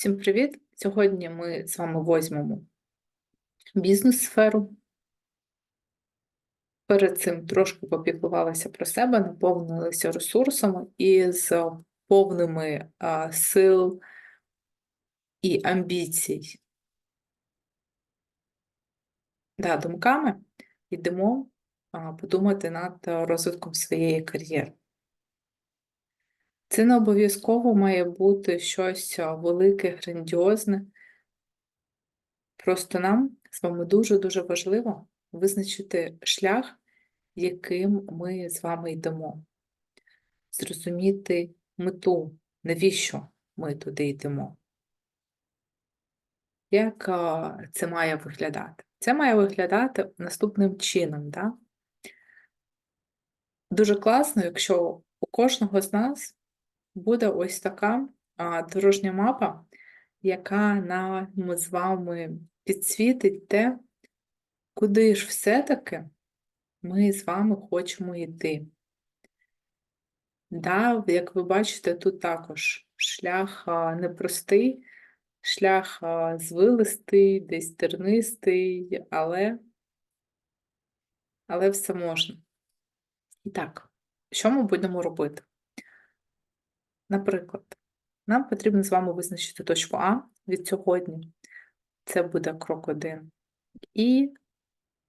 Всім привіт! Сьогодні ми з вами візьмемо бізнес-сферу. Перед цим трошки попіклувалася про себе, наповнилася ресурсами і з повними а, сил і амбіцій. Да, думками йдемо а, подумати над розвитком своєї кар'єри. Це не обов'язково має бути щось велике, грандіозне. Просто нам з вами дуже-дуже важливо визначити шлях, яким ми з вами йдемо. Зрозуміти мету, навіщо ми туди йдемо. Як це має виглядати? Це має виглядати наступним чином. Да? Дуже класно, якщо у кожного з нас буде ось така дорожня мапа, яка нам з вами підсвітить те, куди ж все-таки ми з вами хочемо йти. Да, як ви бачите, тут також шлях непростий, шлях звилистий, десь тернистий, але, але все можна. І так, що ми будемо робити? Наприклад, нам потрібно з вами визначити точку А від сьогодні. Це буде крок 1. І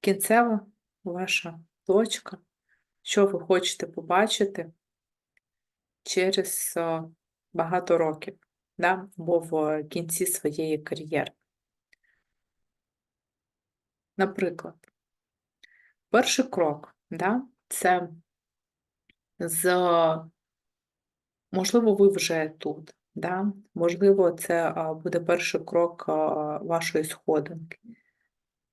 кінцева ваша точка, що ви хочете побачити через багато років, да? або в кінці своєї кар'єри. Наприклад, перший крок да? це з Можливо, ви вже тут, да? можливо, це буде перший крок вашої сходинки.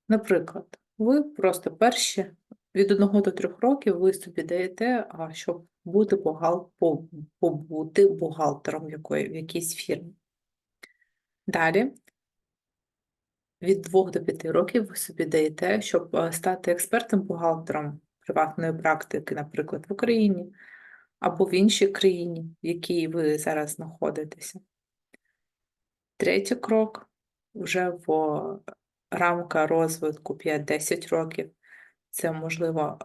Наприклад, ви просто перші від 1 до 3 років ви собі даєте, щоб бути бухгал... побути бухгалтером в, якої... в якійсь фірмі. Далі, від 2 до 5 років ви собі даєте, щоб стати експертом-бухгалтером приватної практики, наприклад, в Україні або в іншій країні, в якій ви зараз знаходитеся. Третій крок вже в рамка розвитку 5-10 років. Це, можливо,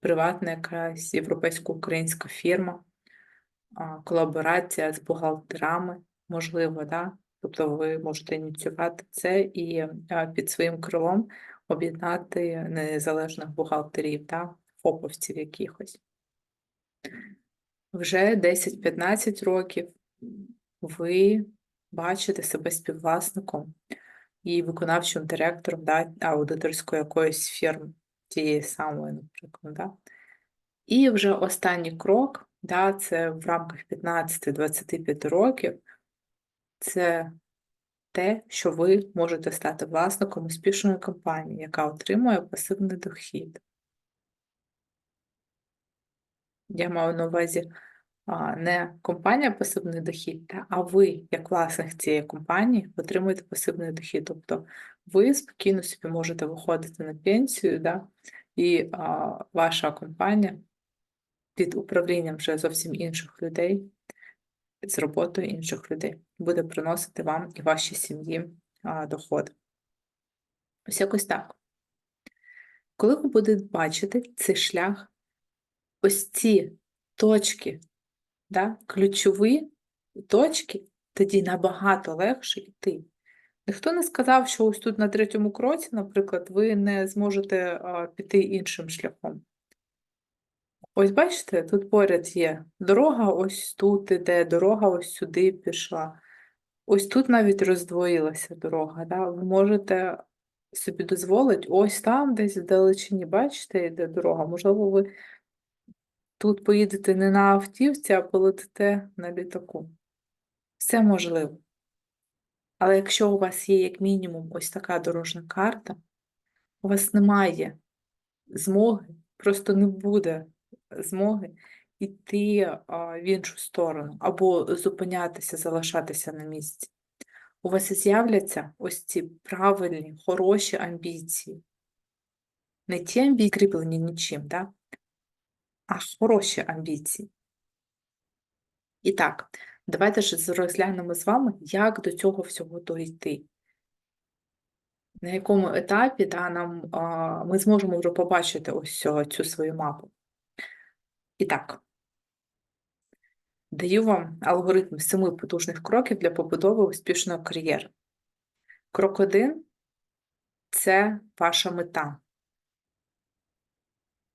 приватна якась європейсько-українська фірма, колаборація з бухгалтерами, можливо, да? Тобто ви можете ініціювати це і під своїм крилом об'єднати незалежних бухгалтерів, да? фоповців якихось вже 10-15 років ви бачите себе співвласником і виконавчим директором да, аудиторської якоїсь фірми, тієї самої, наприклад. Да? І вже останній крок, да, це в рамках 15-25 років, це те, що ви можете стати власником успішної компанії, яка отримує пасивний дохід. Я маю на увазі не компанія пасивний дохід, а ви, як власник цієї компанії, отримуєте пасивний дохід. Тобто ви спокійно собі можете виходити на пенсію, да, і а, ваша компанія під управлінням вже зовсім інших людей, з роботою інших людей, буде приносити вам і вашій сім'ї доходи. Ось якось так. Коли ви будете бачити цей шлях, ось ці точки, да, ключові точки, тоді набагато легше йти. Ніхто не сказав, що ось тут на третьому кроці, наприклад, ви не зможете піти іншим шляхом. Ось бачите, тут поряд є дорога, ось тут іде, дорога ось сюди пішла. Ось тут навіть роздвоїлася дорога. Да? Ви можете собі дозволити, ось там, десь в далечині, бачите, йде дорога. Можливо, ви тут поїдете не на автівці, а полетите на літаку. Все можливо. Але якщо у вас є як мінімум ось така дорожня карта, у вас немає змоги, просто не буде змоги йти в іншу сторону, або зупинятися, залишатися на місці. У вас з'являться ось ці правильні, хороші амбіції. Не ті амбіції, кріплені нічим, да? А хороші амбіції. І так, Давайте ж розглянемо з вами, як до цього всього дойти. На якому етапі да, нам, а, ми зможемо вже побачити ось цю, свою мапу. І так, даю вам алгоритм семи потужних кроків для побудови успішної кар'єри. Крок один це ваша мета.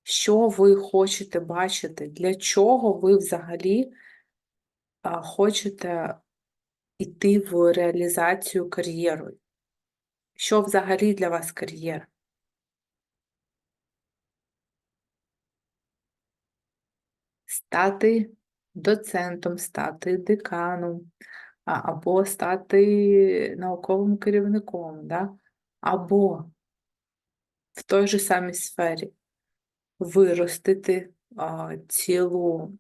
Що ви хочете бачити? Для чого ви взагалі хочете йти в реалізацію кар'єрою? Що взагалі для вас кар'єра? Стати доцентом, стати деканом, або стати науковим керівником, да? або в той же самій сфері виростити а, цілу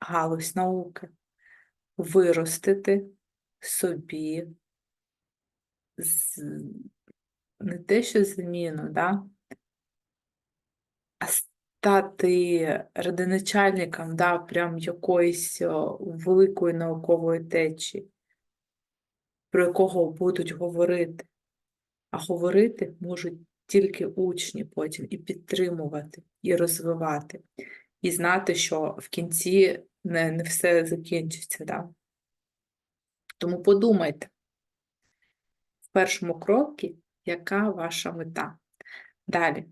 галузь науки, виростити собі з, не те, що зміну, да? а стати родоначальником да, прям якоїсь великої наукової течії, про якого будуть говорити. А говорити можуть тільки учні потім і підтримувати, і розвивати, і знати, що в кінці не, не все закінчиться. Да? Тому подумайте в першому крокі, яка ваша мета. Далі.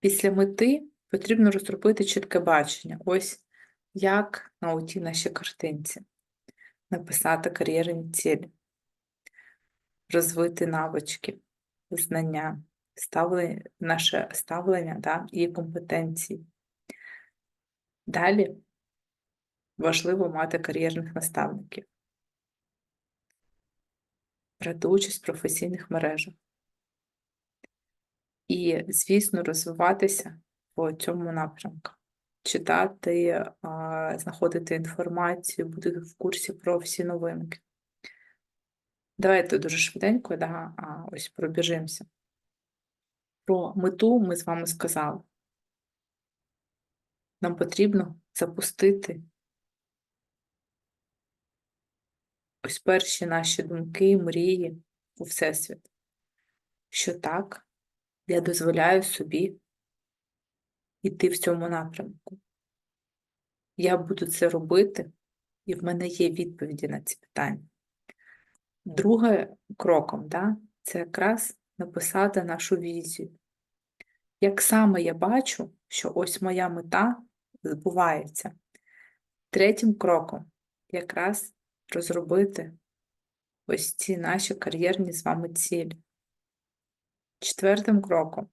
Після мети потрібно розробити чітке бачення. Ось як на отій нашій картинці. Написати кар'єрні цілі, розвити навички, знання, ставлення, наше ставлення да, і компетенції. Далі важливо мати кар'єрних наставників, брати участь в професійних мережах. І, звісно, розвиватися по цьому напрямку. Читати, знаходити інформацію, бути в курсі про всі новинки. Давайте дуже швиденько да, ось пробіжимося. Про мету ми з вами сказали. Нам потрібно запустити ось перші наші думки, мрії у Всесвіт. Що так, я дозволяю собі йти в цьому напрямку. Я буду це робити, і в мене є відповіді на ці питання. Друге кроком, да, це якраз написати нашу візію. Як саме я бачу, що ось моя мета збувається. Третім кроком якраз розробити ось ці наші кар'єрні з вами цілі. Четвертим кроком,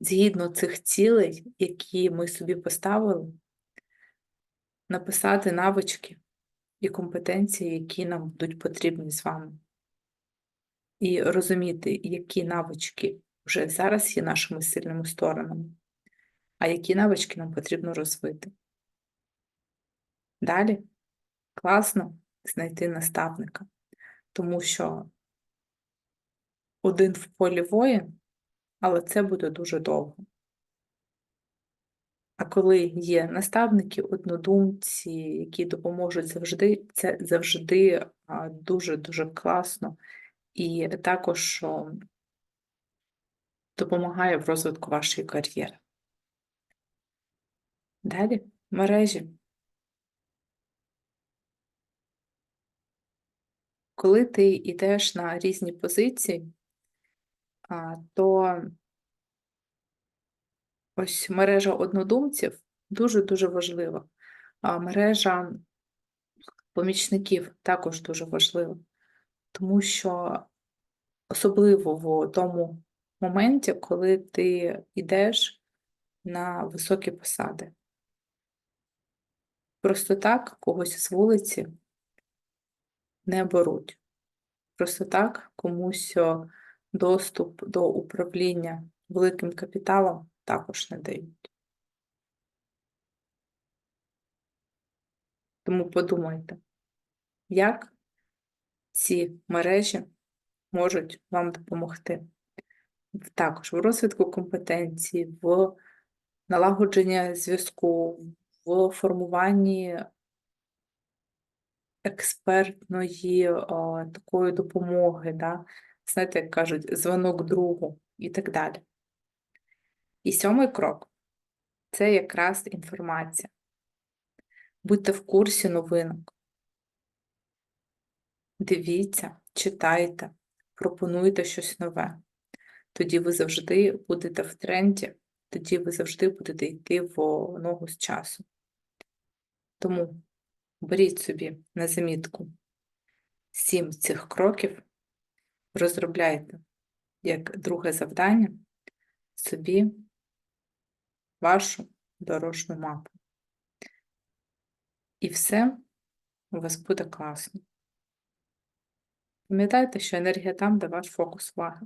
згідно цих цілей, які ми собі поставили, написати навички і компетенції, які нам будуть потрібні з вами. І розуміти, які навички вже зараз є нашими сильними сторонами, а які навички нам потрібно розвити. Далі класно знайти наставника, тому що один в полі воїн, але це буде дуже довго. А коли є наставники, однодумці, які допоможуть завжди, це завжди дуже-дуже класно і також допомагає в розвитку вашої кар'єри. Далі мережі. Коли ти йдеш на різні позиції, то ось мережа однодумців дуже-дуже важлива, а мережа помічників також дуже важлива, тому що особливо в тому моменті, коли ти йдеш на високі посади. Просто так когось з вулиці не беруть. Просто так комусь доступ до управління великим капіталом також не дають. Тому подумайте, як ці мережі можуть вам допомогти. Також в розвитку компетенції, в налагодженні зв'язку, в формуванні експертної о, такої допомоги, да? знаєте, як кажуть, дзвонок другу і так далі. І сьомий крок це якраз інформація. Будьте в курсі новинок. Дивіться, читайте, пропонуйте щось нове. Тоді ви завжди будете в тренді, тоді ви завжди будете йти в ногу з часу. Тому беріть собі на замітку сім цих кроків, розробляйте як друге завдання собі вашу дорожню мапу. І все у вас буде класно. Пам'ятайте, що енергія там, де ваш фокус уваги.